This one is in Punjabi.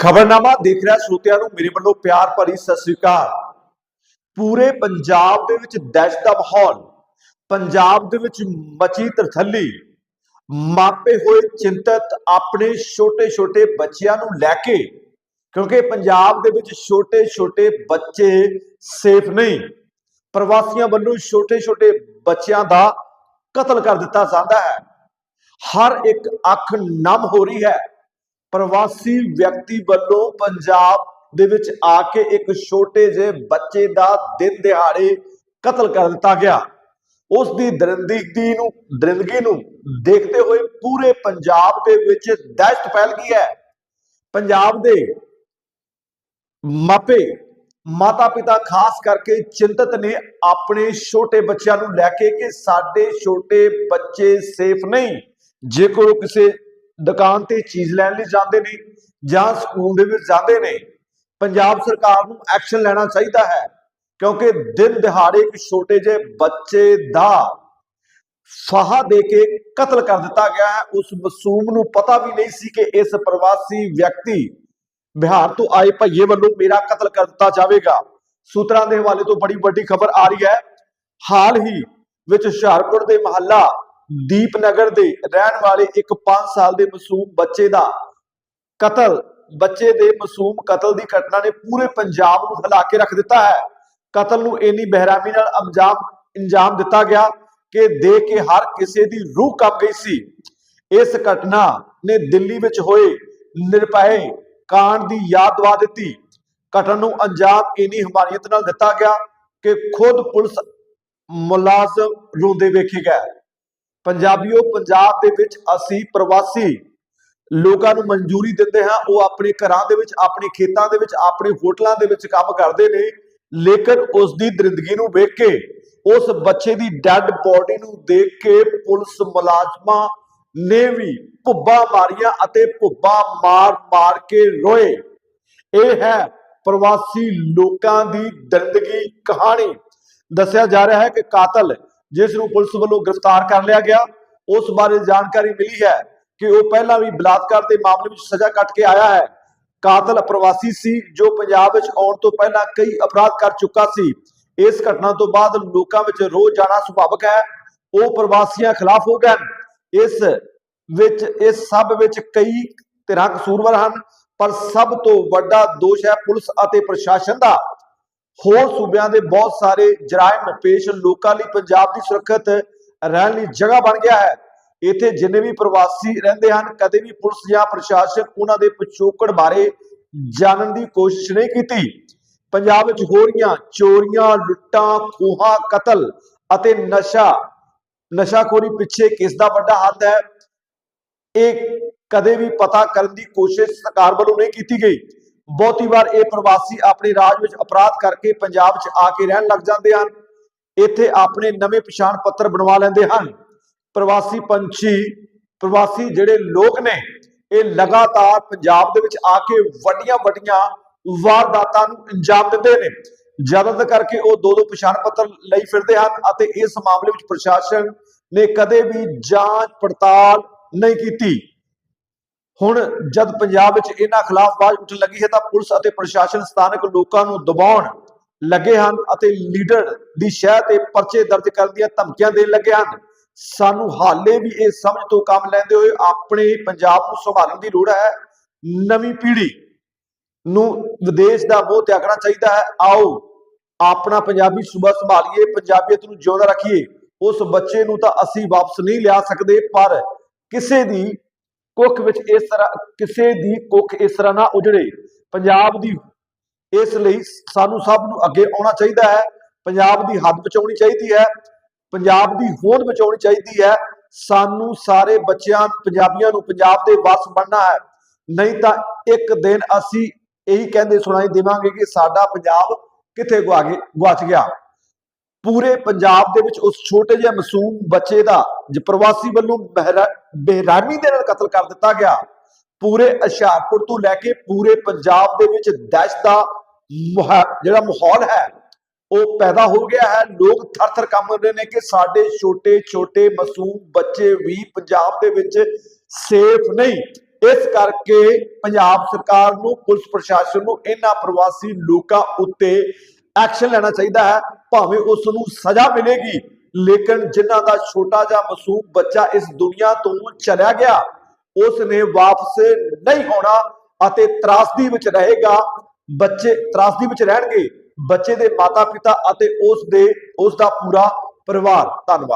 ਖਬਰਨਾਮਾ ਦੇਖ ਰਿਹਾ ਸਰੋਤਿਆਂ ਨੂੰ, ਮੇਰੇ ਵੱਲੋਂ ਪਿਆਰ ਭਰੀ ਸਤਿ ਸ੍ਰੀ ਅਕਾਲ। ਪੂਰੇ ਪੰਜਾਬ ਦੇ ਵਿੱਚ ਦਹਿਸ਼ਤ ਦਾ ਮਾਹੌਲ, ਪੰਜਾਬ ਦੇ ਵਿੱਚ ਮਚੀ ਤਰਥੱਲੀ, ਮਾਪੇ ਹੋਏ ਚਿੰਤਤ ਆਪਣੇ ਛੋਟੇ-ਛੋਟੇ ਬੱਚਿਆਂ ਨੂੰ ਲੈ ਕੇ, ਕਿਉਂਕਿ ਪੰਜਾਬ ਦੇ ਵਿੱਚ ਛੋਟੇ-ਛੋਟੇ ਬੱਚੇ ਸੇਫ ਨਹੀਂ, ਪ੍ਰਵਾਸੀਆਂ ਵੱਲੋਂ ਛੋਟੇ-ਛੋਟੇ ਬੱਚਿਆਂ ਦਾ ਕਤਲ ਕਰ ਦਿੱਤਾ ਜਾਂਦਾ ਹੈ। ਹਰ ਇੱਕ ਅੱਖ ਨਮ ਹੋ ਰਹੀ ਹੈ। ਪ੍ਰਵਾਸੀ ਵਿਅਕਤੀ ਵੱਲੋਂ ਪੰਜਾਬ ਦੇ ਵਿੱਚ ਆ ਕੇ ਇੱਕ ਛੋਟੇ ਜਿਹੇ ਬੱਚੇ ਦਾ ਦਿਨ ਦਿਹਾੜੇ ਕਤਲ ਕਰ ਦਿੱਤਾ ਗਿਆ। ਉਸ ਦੀ ਦਰਿੰਦਗੀ ਨੂੰ ਦਰਿੰਦਗੀ ਨੂੰ ਦੇਖਦੇ ਹੋਏ ਪੂਰੇ ਪੰਜਾਬ ਦੇ ਵਿੱਚ ਦਹਿਸ਼ਤ ਫੈਲ ਗਈ ਹੈ। ਪੰਜਾਬ ਦੇ ਮਾਪੇ ਮਾਤਾ ਪਿਤਾ ਖਾਸ ਕਰਕੇ ਚਿੰਤਤ ਨੇ ਆਪਣੇ ਛੋਟੇ ਬੱਚਿਆਂ ਨੂੰ ਲੈ ਕੇ ਕਿ ਸਾਡੇ ਛੋਟੇ ਬੱਚੇ ਸੇਫ ਨਹੀਂ। ਜੇਕਰ ਉਹ ਕਿਸੇ ਦੁਕਾਨ ਤੇ ਚੀਜ਼ ਲੈਣ ਲਈ ਜਾਂਦੇ ਨੇ ਜਾਂ ਸਕੂਲ ਦੇ ਵਿੱਚ ਜਾਂਦੇ ਨੇ, ਪੰਜਾਬ ਸਰਕਾਰ ਨੂੰ ਐਕਸ਼ਨ ਲੈਣਾ ਚਾਹੀਦਾ ਹੈ, ਕਿਉਂਕਿ ਦਿਨ ਦਿਹਾੜੇ ਇੱਕ ਛੋਟੇ ਜਿਹੇ ਬੱਚੇ ਦਾ ਫਾਹਾ ਦੇ ਕੇ ਕਤਲ ਕਰ ਦਿੱਤਾ ਗਿਆ ਹੈ। ਉਸ ਮਾਸੂਮ ਨੂੰ ਪਤਾ ਵੀ ਨਹੀਂ ਸੀ ਕਿ ਇਸ ਪ੍ਰਵਾਸੀ ਵਿਅਕਤੀ ਬਿਹਾਰ ਤੋਂ ਆਏ ਭਈਏ ਵੱਲੋਂ ਮੇਰਾ ਕਤਲ ਕਰ ਦਿੱਤਾ ਜਾਵੇਗਾ। ਸੂਤਰਾਂ ਦੇ ਹਵਾਲੇ ਤੋਂ ਬੜੀ ਵੱਡੀ ਖਬਰ ਆ ਰਹੀ ਹੈ। ਹਾਲ ਹੀ ਵਿੱਚ ਹੁਸ਼ਿਆਰਪੁਰ ਦੇ ਮਹੱਲਾ ਦੀਪਨਗਰ ਦੇ ਰਹਿਣ ਵਾਲੇ ਇੱਕ 5 ਸਾਲ ਦੇ ਮਾਸੂਮ ਬੱਚੇ ਦਾ ਕਤਲ, ਬੱਚੇ ਦੇ ਮਾਸੂਮ ਕਤਲ ਦੀ ਘਟਨਾ ਨੇ ਪੂਰੇ ਪੰਜਾਬ ਨੂੰ ਹਿਲਾ ਕੇ ਰੱਖ ਦਿੱਤਾ ਹੈ। ਕਤਲ ਨੂੰ ਇੰਨੀ ਬਹਿਰਾਮੀ ਨਾਲ ਅੰਜਾਮ ਇੰਜਾਮ ਦਿੱਤਾ ਗਿਆ ਕਿ ਦੇਖ ਕੇ ਹਰ ਕਿਸੇ ਦੀ ਰੂਹ ਕੰਬ ਗਈ ਸੀ। ਇਸ ਘਟਨਾ ਨੇ ਦਿੱਲੀ ਵਿੱਚ ਹੋਏ ਨਿਰਭੈ ਕਾਂਡ ਦੀ ਯਾਦ ਦਵਾ ਦਿੱਤੀ। ਘਟਨਾ ਨੂੰ ਅੰਜਾਮ ਇੰਨੀ ਹਮਾਇਤ ਨਾਲ ਦਿੱਤਾ ਗਿਆ ਕਿ ਖੁਦ ਪੁਲਿਸ ਮੁਲਾਜ਼ਮ ਰੋਂਦੇ ਵੇਖੇ ਗਏ। ਪੰਜਾਬੀਓ, ਪੰਜਾਬ ਦੇ ਵਿੱਚ ਅਸੀਂ ਪ੍ਰਵਾਸੀ ਲੋਕਾਂ ਨੂੰ ਮਨਜ਼ੂਰੀ ਦਿੰਦੇ ਹਾਂ। ਉਹ ਆਪਣੇ ਘਰਾਂ ਦੇ ਵਿੱਚ, ਆਪਣੇ ਖੇਤਾਂ ਦੇ ਵਿੱਚ, ਆਪਣੇ ਹੋਟਲਾਂ ਦੇ ਵਿੱਚ ਕੰਮ ਕਰਦੇ ਨੇ। ਲੇਕਿਨ ਉਸ ਦੀ ਦਰਿੰਦਗੀ ਨੂੰ ਵੇਖ ਕੇ, ਉਸ ਬੱਚੇ ਦੀ ਡੈੱਡ ਬੋਡੀ ਨੂੰ ਦੇਖ ਕੇ ਪੁਲਿਸ ਮੁਲਾਜ਼ਮਾਂ ਨੇ ਵੀ ਭੁੱਬਾ ਮਾਰੀਆਂ ਅਤੇ ਭੁੱਬਾ ਮਾਰ ਮਾਰ ਕੇ ਰੋਏ। ਇਹ ਹੈ ਪ੍ਰਵਾਸੀ ਲੋਕਾਂ ਦੀ ਦਰਿੰਦਗੀ ਕਹਾਣੀ। ਦੱਸਿਆ ਜਾ ਰਿਹਾ ਹੈ ਕਿ ਕਾਤਲ ਜਿਸ ਨੂੰ ਪੁਲਿਸ ਵੱਲੋਂ ਗ੍ਰਿਫਤਾਰ ਕਰ ਲਿਆ ਗਿਆ, ਉਸ ਬਾਰੇ ਜਾਣਕਾਰੀ ਮਿਲੀ ਹੈ ਕਿ ਉਹ ਪਹਿਲਾਂ ਵੀ ਬਲਾਤਕਾਰ ਦੇ ਮਾਮਲੇ ਵਿੱਚ ਸਜ਼ਾ ਕੱਟ ਕੇ ਆਇਆ ਹੈ। ਕਾਤਲ ਪ੍ਰਵਾਸੀ ਸੀ, ਜੋ ਪੰਜਾਬ ਵਿੱਚ ਆਉਣ ਤੋਂ ਪਹਿਲਾਂ ਕਈ ਅਪਰਾਧ ਕਰ ਚੁੱਕਾ ਸੀ। ਇਸ ਘਟਨਾ ਤੋਂ ਬਾਅਦ ਲੋਕਾਂ ਵਿੱਚ ਰੋਹ ਜਾਣਾ ਸੁਭਾਵਿਕ ਹੈ। ਉਹ ਪ੍ਰਵਾਸੀਆਂ ਖਿਲਾਫ ਹੋ ਗਏ ਇਸ ਵਿੱਚ, ਇਸ ਸਭ ਵਿੱਚ ਕਈ ਧਿਰਾਂ ਕਸੂਰਵਾਰ ਹਨ, ਪਰ ਸਭ ਤੋਂ ਵੱਡਾ ਦੋਸ਼ ਹੈ ਪੁਲਿਸ ਅਤੇ ਪ੍ਰਸ਼ਾਸਨ ਦਾ। ਹੋਰ ਸੂਬਿਆਂ ਦੇ ਬਹੁਤ ਸਾਰੇ ਜਰਾਇਮ ਪੇਸ਼ ਲੋਕਾਂ ਲਈ ਪੰਜਾਬ ਦੀ ਸੁਰੱਖਿਅਤ ਰਹਿਣ ਲਈ ਜਗ੍ਹਾ ਬਣ ਗਿਆ ਹੈ। ਇੱਥੇ ਜਿੰਨੇ ਵੀ ਪ੍ਰਵਾਸੀ ਰਹਿੰਦੇ ਹਨ, ਕਦੇ ਵੀ ਪੁਲਿਸ ਜਾਂ ਪ੍ਰਸ਼ਾਸਨ ਉਹਨਾਂ ਦੇ ਪਿਛੋਕੜ ਬਾਰੇ ਜਾਣਨ ਦੀ ਕੋਸ਼ਿਸ਼ ਨਹੀਂ ਕੀਤੀ। ਪੰਜਾਬ ਵਿੱਚ ਹੋ ਰਹੀਆਂ ਚੋਰੀਆਂ, ਲੁੱਟਾਂ, ਖੋਹਾਂ, ਕਤਲ ਅਤੇ ਨਸ਼ਾ, ਨਸ਼ਾਖੋਰੀ ਪਿੱਛੇ ਕਿਸ ਦਾ ਵੱਡਾ ਹੱਥ ਹੈ, ਇਹ ਕਦੇ ਵੀ ਪਤਾ ਕਰਨ ਦੀ ਕੋਸ਼ਿਸ਼ ਸਰਕਾਰ ਵੱਲੋਂ ਨਹੀਂ ਕੀਤੀ ਗਈ। ਬਹੁਤੀ ਵਾਰ ਇਹ ਪ੍ਰਵਾਸੀ ਆਪਣੇ ਰਾਜ ਵਿੱਚ ਅਪਰਾਧ ਕਰਕੇ ਪੰਜਾਬ 'ਚ ਆ ਕੇ ਰਹਿਣ ਲੱਗ ਜਾਂਦੇ ਹਨ। ਇੱਥੇ ਆਪਣੇ ਨਵੇਂ ਪਛਾਣ ਪੱਤਰ ਬਣਵਾ ਲੈਂਦੇ ਹਨ। ਪ੍ਰਵਾਸੀ ਪੰਛੀ, ਪ੍ਰਵਾਸੀ ਜਿਹੜੇ ਲੋਕ ਨੇ, ਇਹ ਲਗਾਤਾਰ ਪੰਜਾਬ ਦੇ ਵਿੱਚ ਆ ਕੇ ਵੱਡੀਆਂ ਵੱਡੀਆਂ ਵਾਰਦਾਤਾਂ ਨੂੰ ਅੰਜਾਮ ਦਿੰਦੇ ਨੇ। ਜ਼ਿਆਦਾਤਰ ਕਰਕੇ ਉਹ ਦੋ ਦੋ ਪਛਾਣ ਪੱਤਰ ਲਈ ਫਿਰਦੇ ਹਨ ਅਤੇ ਇਸ ਮਾਮਲੇ ਵਿੱਚ ਪ੍ਰਸ਼ਾਸਨ ਨੇ ਕਦੇ ਵੀ ਜਾਂਚ ਪੜਤਾਲ ਨਹੀਂ ਕੀਤੀ। ਹੁਣ ਜਦ ਪੰਜਾਬ ਵਿੱਚ ਇਹਨਾਂ ਖਿਲਾਫ ਆਵਾਜ਼ ਉੱਠਣ ਲੱਗੀ ਹੈ ਤਾਂ ਪੁਲਿਸ ਅਤੇ ਪ੍ਰਸ਼ਾਸਨ ਸਥਾਨਕ ਲੋਕਾਂ ਨੂੰ ਦਬਾਉਣ ਲੱਗੇ ਹਨ ਅਤੇ ਲੀਡਰ ਦੀ ਸ਼ਹਿ ਤੇ ਪਰਚੇ ਦਰਜ ਕਰਨ ਦੀਆਂ ਧਮਕੀਆਂ ਦੇਣ ਲੱਗੇ ਹਨ। ਸਾਨੂੰ ਹਾਲੇ ਵੀ ਇਹ ਸਮਝ ਤੋਂ ਕੰਮ ਲੈਂਦੇ ਹੋਏ ਆਪਣੇ ਪੰਜਾਬ ਨੂੰ ਸੰਭਾਲਣ ਦੀ ਲੋੜ ਹੈ। ਨਵੀਂ ਪੀੜ੍ਹੀ ਨੂੰ ਵਿਦੇਸ਼ ਦਾ ਮੋਹ ਤਿਆਗਣਾ ਚਾਹੀਦਾ ਹੈ। ਆਓ ਆਪਣਾ ਪੰਜਾਬੀ ਸੂਬਾ ਸੰਭਾਲੀਏ, ਪੰਜਾਬੀਅਤ ਨੂੰ ਜਿਉਂਦਾ ਰੱਖੀਏ। ਉਸ ਬੱਚੇ ਨੂੰ ਤਾਂ ਅਸੀਂ ਵਾਪਸ ਨਹੀਂ ਲਿਆ ਸਕਦੇ, ਪਰ ਕਿਸੇ ਦੀ ਕੁੱਖ ਵਿੱਚ ਇਸ ਤਰ੍ਹਾਂ, ਕਿਸੇ ਦੀ ਕੁੱਖ ਇਸ ਤਰ੍ਹਾਂ ਨਾ ਉਜੜੇ। ਪੰਜਾਬ ਦੀ, ਇਸ ਲਈ ਸਾਨੂੰ ਸਭ ਨੂੰ ਅੱਗੇ ਆਉਣਾ ਚਾਹੀਦਾ ਹੈ। ਪੰਜਾਬ ਦੀ ਹੱਦ ਬਚਾਉਣੀ ਚਾਹੀਦੀ ਹੈ। ਪੰਜਾਬ ਦੀ ਹੋਂਦ ਬਚਾਉਣੀ ਚਾਹੀਦੀ ਹੈ। ਸਾਨੂੰ ਸਾਰੇ ਬੱਚਿਆਂ, ਪੰਜਾਬੀਆਂ ਨੂੰ ਪੰਜਾਬ ਦੇ ਵਸ ਬਣਨਾ ਹੈ। ਨਹੀਂ ਤਾਂ ਇੱਕ ਦਿਨ ਅਸੀਂ ਇਹੀ ਕਹਿੰਦੇ ਸੁਣਾਈ ਦੇਵਾਂਗੇ ਕਿ ਸਾਡਾ ਪੰਜਾਬ ਕਿੱਥੇ ਗੁਆ ਗਏ ਗੁਆਚ ਗਿਆ। ਪੂਰੇ ਪੰਜਾਬ ਦੇ ਵਿੱਚ ਉਸ ਛੋਟੇ ਜਿਹੇ ਮਾਸੂਮ ਬੱਚੇ ਦਾ ਜ ਪ੍ਰਵਾਸੀ ਵੱਲੋਂ ਬਹਿਰਾ- ਬੇਰਹਿਮੀ ਦੇ ਨਾਲ ਕਤਲ ਕਰ ਦਿੱਤਾ ਗਿਆ। ਪੂਰੇ ਹੁਸ਼ਿਆਰਪੁਰ ਤੋਂ ਲੈ ਕੇ ਪੂਰੇ ਪੰਜਾਬ ਦੇ ਵਿੱਚ ਦਹਿਸ਼ਤ ਦਾ ਜਿਹੜਾ ਮਾਹੌਲ ਹੈ, ਉਹ ਪੈਦਾ ਹੋ ਗਿਆ ਹੈ। ਲੋਕ ਥਰ-ਥਰ ਕੰਬ ਰਹੇ ਨੇ ਕਿ ਸਾਡੇ ਛੋਟੇ ਛੋਟੇ, ਮਾਸੂਮ ਬੱਚੇ ਵੀ ਪੰਜਾਬ ਦੇ ਵਿੱਚ ਸੇਫ ਨਹੀਂ। ਇਸ ਕਰਕੇ ਪੰਜਾਬ ਸਰਕਾਰ ਨੂੰ, ਪੁਲਿਸ ਪ੍ਰਸ਼ਾਸਨ ਨੂੰ, ਇਹਨਾਂ ਪ੍ਰਵਾਸੀ ਲੋਕਾਂ ਉੱਤੇ ਐਕਸ਼ਨ ਲੈਣਾ ਚਾਹੀਦਾ ਹੈ। ਭਾਵੇਂ ਉਸ ਨੂੰ ਸਜ਼ਾ ਮਿਲੇਗੀ, ਲੇਕਿਨ ਜਿਨ੍ਹਾਂ ਦਾ ਛੋਟਾ ਜਿਹਾ ਮਾਸੂਮ ਬੱਚਾ ਇਸ ਦੁਨੀਆ ਤੋਂ ਚਲਿਆ ਗਿਆ ਉਸ ਨੇ ਵਾਪਸ ਨਹੀਂ ਹੋਣਾ ਅਤੇ ਤਰਾਸਦੀ ਵਿੱਚ ਰਹੇਗਾ। ਬੱਚੇ ਤਰਾਸਦੀ ਵਿੱਚ ਰਹਿਣਗੇ। ਬੱਚੇ ਦੇ ਮਾਤਾ ਪਿਤਾ ਅਤੇ ਉਸ ਦੇ ਉਸ ਦਾ ਪੂਰਾ ਪਰਿਵਾਰ। ਧੰਨਵਾਦ।